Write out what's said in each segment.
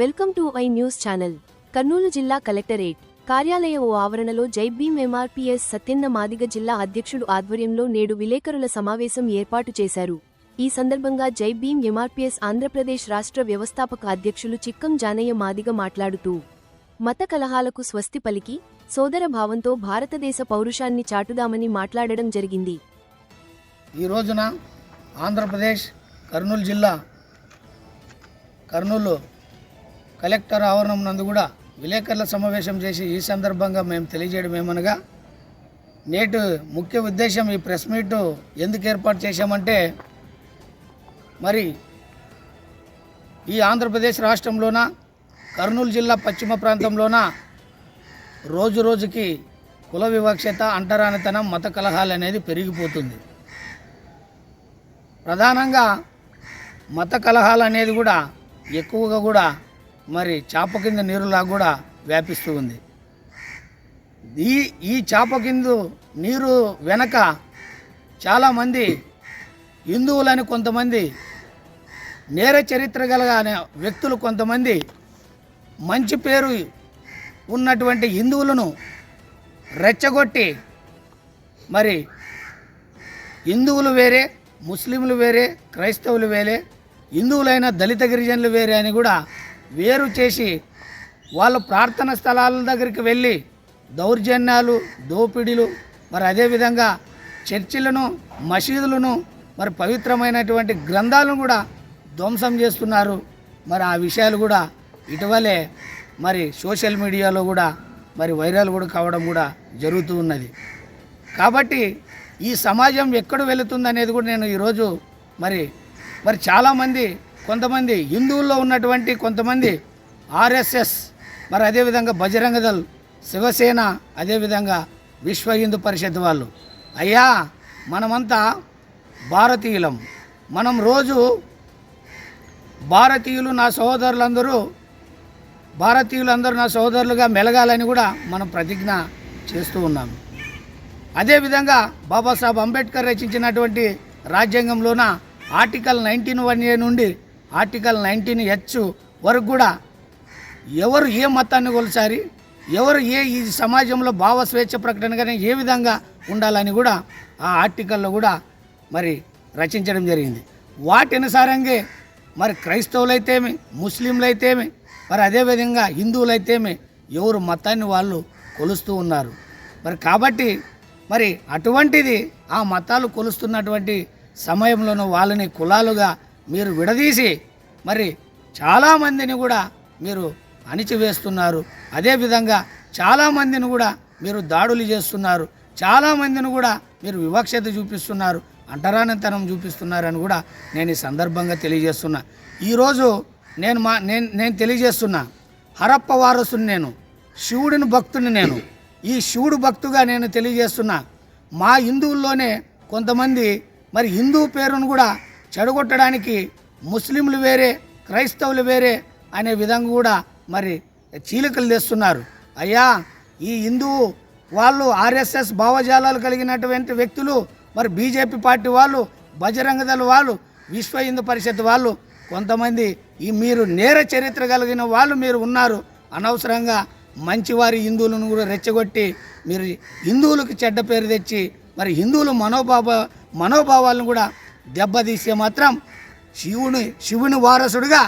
Welcome to I news channel. Kurnool జిల్లా collectorate కార్యాలయ ఓ ఆవరణలో జై భీమ్ ఎంఆర్పీఎస్ సత్యన్న మాదిగ జిల్లా అధ్యక్షుడు ఆధ్వర్యంలో నేడు విలేకరుల సమావేశం ఏర్పాటు చేశారు. ఈ సందర్భంగా జై భీమ్ ఎంఆర్పీఎస్ ఆంధ్రప్రదేశ్ రాష్ట్ర వ్యవస్థాపక అధ్యక్షులు చిక్కం జానయ్య మాదిగ మాట్లాడుతూ మత కలహాలకు స్వస్తి పలికి సోదర భావంతో భారతదేశ పౌరుషాన్ని చాటుదామని మాట్లాడడం జరిగింది. ఈ రోజున ఆంధ్రప్రదేశ్ కర్నూలు జిల్లా కర్నూలు కలెక్టర్ ఆవరణం నందు కూడా విలేకరుల సమావేశం చేసి ఈ సందర్భంగా మేము తెలియజేయడం ఏమనగా నేటి ముఖ్య ఉద్దేశం ఈ ప్రెస్ మీట్ ఎందుకు ఏర్పాటు చేశామంటే మరి ఈ ఆంధ్రప్రదేశ్ రాష్ట్రంలోన కర్నూలు జిల్లా పశ్చిమ ప్రాంతంలోన రోజు రోజుకి కుల వివక్షత అంటరానితనం మత కలహాలు అనేది పెరిగిపోతుంది. ప్రధానంగా మత కలహాలు అనేది కూడా ఎక్కువగా కూడా మరి చాప కింద నీరులా కూడా వ్యాపిస్తూ ఉంది. ఈ ఈ చాప కింద నీరు వెనక చాలామంది హిందువులని కొంతమంది నేర చరిత్ర గల వ్యక్తులు కొంతమంది మంచి పేరు ఉన్నటువంటి హిందువులను రెచ్చగొట్టి మరి హిందువులు వేరే ముస్లింలు వేరే క్రైస్తవులు వేరే హిందువులైన దళిత గిరిజనులు వేరే అని కూడా వేరు చేసి వాళ్ళ ప్రార్థన స్థలాల దగ్గరికి వెళ్ళి దౌర్జన్యాలు దోపిడీలు మరి అదేవిధంగా చర్చిలను మసీదులను మరి పవిత్రమైనటువంటి గ్రంథాలను కూడా ధ్వంసం చేస్తున్నారు. మరి ఆ విషయాలు కూడా ఇటీవలే మరి సోషల్ మీడియాలో కూడా మరి వైరల్ కూడా కావడం కూడా జరుగుతూ ఉన్నది. కాబట్టి ఈ సమాజం ఎక్కడ వెళుతుంది అనేది కూడా నేను ఈరోజు మరి మరి చాలామంది కొంతమంది హిందువుల్లో ఉన్నటువంటి కొంతమంది ఆర్ఎస్ఎస్ మరి అదేవిధంగా బజరంగ దళ్ శివసేన అదేవిధంగా విశ్వ హిందూ పరిషత్ వాళ్ళు. అయ్యా మనమంతా భారతీయులం. మనం రోజు భారతీయులు నా సహోదరులందరూ భారతీయులందరూ నా సహోదరులుగా మెలగాలని కూడా మనం ప్రతిజ్ఞ చేస్తూ ఉన్నాము అదేవిధంగా బాబాసాహెబ్ అంబేద్కర్ రచించినటువంటి రాజ్యాంగంలోన ఆర్టికల్ నైన్టీన్ వన్ ఏ నుండి ఆర్టికల్ నైన్టీన్ హెచ్ వరకు కూడా ఎవరు ఏ మతాన్ని కొలిసారి ఎవరు ఏ ఈ సమాజంలో భావ స్వేచ్ఛ ప్రకటనగానే ఏ విధంగా ఉండాలని కూడా ఆ ఆర్టికల్లో కూడా మరి రచించడం జరిగింది. వాటి అనుసారంగా మరి క్రైస్తవులైతేమి ముస్లింలైతేమి మరి అదేవిధంగా హిందువులైతేమి ఎవరు మతాన్ని వాళ్ళు కొలుస్తూ ఉన్నారు. మరి కాబట్టి మరి అటువంటిది ఆ మతాలు కొలుస్తున్నటువంటి సమయంలోనూ వాళ్ళని కులాలుగా మీరు విడదీసి మరి చాలామందిని కూడా మీరు అణిచివేస్తున్నారు. అదేవిధంగా చాలామందిని కూడా మీరు దాడులు చేస్తున్నారు. చాలామందిని కూడా మీరు వివక్షత చూపిస్తున్నారు. అంటరానితనం చూపిస్తున్నారని కూడా నేను ఈ సందర్భంగా తెలియజేస్తున్నా. ఈరోజు నేను మా నేను నేను తెలియజేస్తున్నా హరప్ప వారసుని నేను శివుడిని భక్తుని నేను. ఈ శివుడు భక్తుగా నేను తెలియజేస్తున్నా. మా హిందువుల్లోనే కొంతమంది మరి హిందూ పేరును కూడా చెడగొట్టడానికి ముస్లింలు వేరే క్రైస్తవులు వేరే అనే విధంగా కూడా మరి చీలికలు తెస్తున్నారు. అయ్యా ఈ హిందువు వాళ్ళు ఆర్ఎస్ఎస్ భావజాలాలు కలిగినటువంటి వ్యక్తులు మరి బీజేపీ పార్టీ వాళ్ళు బజరంగ దళ వాళ్ళు విశ్వ హిందూ పరిషత్ వాళ్ళు కొంతమంది ఈ మీరు నేర చరిత్ర కలిగిన వాళ్ళు మీరు ఉన్నారు. అనవసరంగా మంచివారి హిందువులను కూడా రెచ్చగొట్టి మీరు హిందువులకు చెడ్డ పేరు తెచ్చి మరి హిందువుల మనోభావ మనోభావాలను కూడా దెబ్బతీస్తే మాత్రం శివుని శివుని వారసుడిగా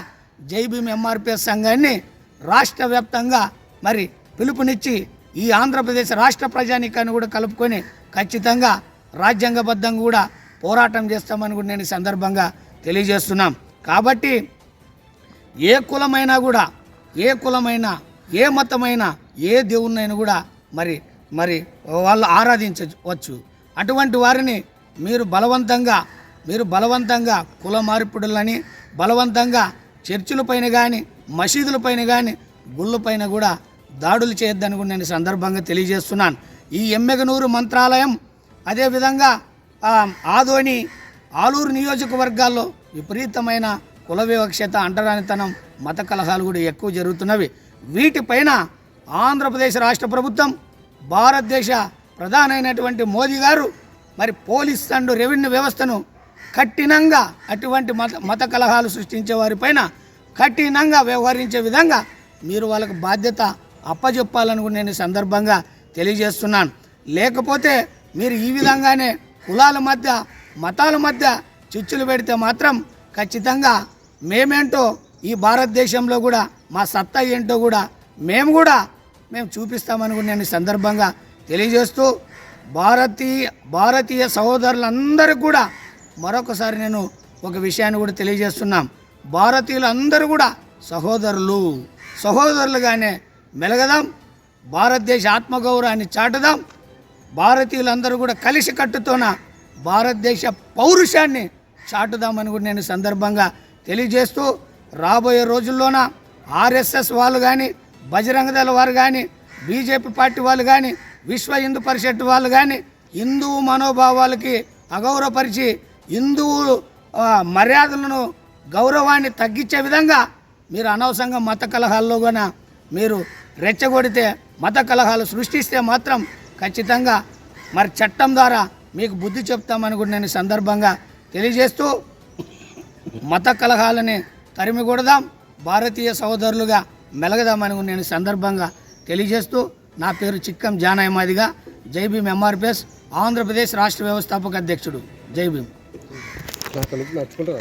జైభీం భీమ్ ఎంఆర్పిఎస్ సంఘాన్ని రాష్ట్ర వ్యాప్తంగా మరి పిలుపునిచ్చి ఈ ఆంధ్రప్రదేశ్ రాష్ట్ర ప్రజానీకాన్ని కూడా కలుపుకొని ఖచ్చితంగా రాజ్యాంగబద్ధంగా కూడా పోరాటం చేస్తామని కూడా నేను సందర్భంగా తెలియజేస్తున్నాం. కాబట్టి ఏ కులమైనా కూడా ఏ కులమైనా ఏ మతమైనా ఏ దేవుణ్ణైనా కూడా మరి మరి వాళ్ళు ఆరాధించవచ్చు. అటువంటి వారిని మీరు బలవంతంగా మీరు బలవంతంగా కుల మార్పిడులని బలవంతంగా చర్చిలపైన కానీ మసీదులపైన కానీ గుళ్ళపైన కూడా దాడులు చేయొద్దని కూడా నేను సందర్భంగా తెలియజేస్తున్నాను. ఈ ఎమ్మెగనూరు మంత్రాలయం అదేవిధంగా ఆదోని ఆలూరు నియోజకవర్గాల్లో విపరీతమైన కుల వివక్షత అంటరానితనం మత కలహాలు కూడా ఎక్కువ జరుగుతున్నవి. వీటిపైన ఆంధ్రప్రదేశ్ రాష్ట్ర ప్రభుత్వం భారతదేశ ప్రధానమైనటువంటి మోదీ గారు మరి పోలీస్ అండ్ రెవెన్యూ వ్యవస్థను కఠినంగా అటువంటి మత మత కలహాలు సృష్టించే వారిపైన కఠినంగా వ్యవహరించే విధంగా మీరు వాళ్ళకు బాధ్యత అప్పచెప్పాలని కూడా నేను సందర్భంగా తెలియజేస్తున్నాను. లేకపోతే మీరు ఈ విధంగానే కులాల మధ్య మతాల మధ్య చిచ్చులు పెడితే మాత్రం ఖచ్చితంగా మేమేంటో ఈ భారతదేశంలో కూడా మా సత్తా ఏంటో కూడా మేము కూడా మేము చూపిస్తామని కూడా నేను సందర్భంగా తెలియజేస్తూ భారతీయ భారతీయ సహోదరులందరికీ కూడా మరొకసారి నేను ఒక విషయాన్ని కూడా తెలియజేస్తున్నాం. భారతీయులందరూ కూడా సహోదరులు. సహోదరులుగానే మెలగదాం. భారతదేశ ఆత్మగౌరవాన్ని చాటుదాం. భారతీయులందరూ కూడా కలిసి కట్టుతోన భారతదేశ పౌరుషాన్ని చాటుదామని కూడా నేను సందర్భంగా తెలియజేస్తూ రాబోయే రోజుల్లోన ఆర్ఎస్ఎస్ వాళ్ళు కానీ బజరంగ దళ వారు కానీ బీజేపీ పార్టీ వాళ్ళు కానీ విశ్వ హిందూ పరిషత్ వాళ్ళు కానీ హిందువు మనోభావాలకి అగౌరవపరిచి హిందువు మర్యాదలను గౌరవాన్ని తగ్గించే విధంగా మీరు అనవసరంగా మత కలహాల్లో కూడా మీరు రెచ్చగొడితే మత కలహాలు సృష్టిస్తే మాత్రం ఖచ్చితంగా మరి చట్టం ద్వారా మీకు బుద్ధి చెప్తామని కూడా నేను సందర్భంగా తెలియజేస్తూ మత కలహాలని తరిమి కొడదాం భారతీయ సహోదరులుగా మెలగదామని నేను సందర్భంగా తెలియజేస్తూ నా పేరు చిక్కం జానాయమాదిగా జై భీమ్ ఎంఆర్పిఎస్ ఆంధ్రప్రదేశ్ రాష్ట్ర వ్యవస్థాపక అధ్యక్షుడు. జై భీమ్. నడుచుకుంటారా